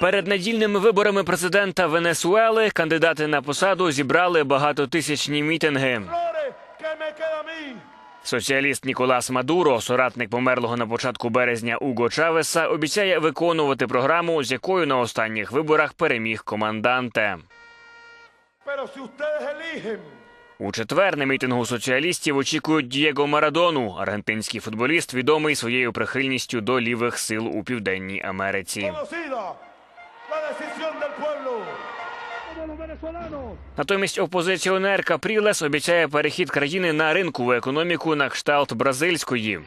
Перед недільними виборами президента Венесуели кандидати на посаду зібрали багатотисячні мітинги. Соціаліст Ніколас Мадуро, соратник померлого на початку березня Уго Чавеса, обіцяє виконувати програму, з якою на останніх виборах переміг команданте. У четвер на мітингу соціалістів очікують Дієго Марадону. Аргентинський футболіст відомий своєю прихильністю до лівих сил у Південній Америці. Натомість опозиціонер Капрілес обіцяє перехід країни на ринкову економіку на кшталт бразильської.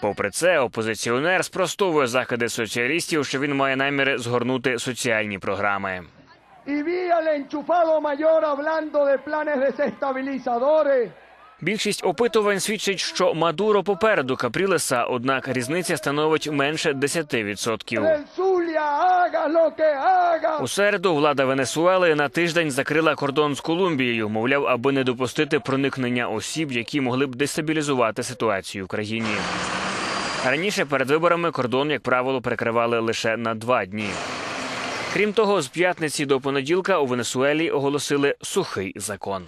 Попри це, опозиціонер спростовує закиди соціалістів, що він має наміри згорнути соціальні програми. Y vi al enchufado mayor hablando de planes desestabilizadores. Більшість опитувань свідчить, що Мадуро попереду Капрілеса, однак різниця становить менше 10%. El Zulia, haga lo que haga. У середу влада Венесуели на тиждень закрила кордон з Колумбією, мовляв, аби не допустити проникнення осіб, які могли б дестабілізувати ситуацію в країні. Раніше перед виборами кордон, як правило, перекривали лише на два дні. Крім того, з п'ятниці до понеділка у Венесуелі оголосили сухий закон.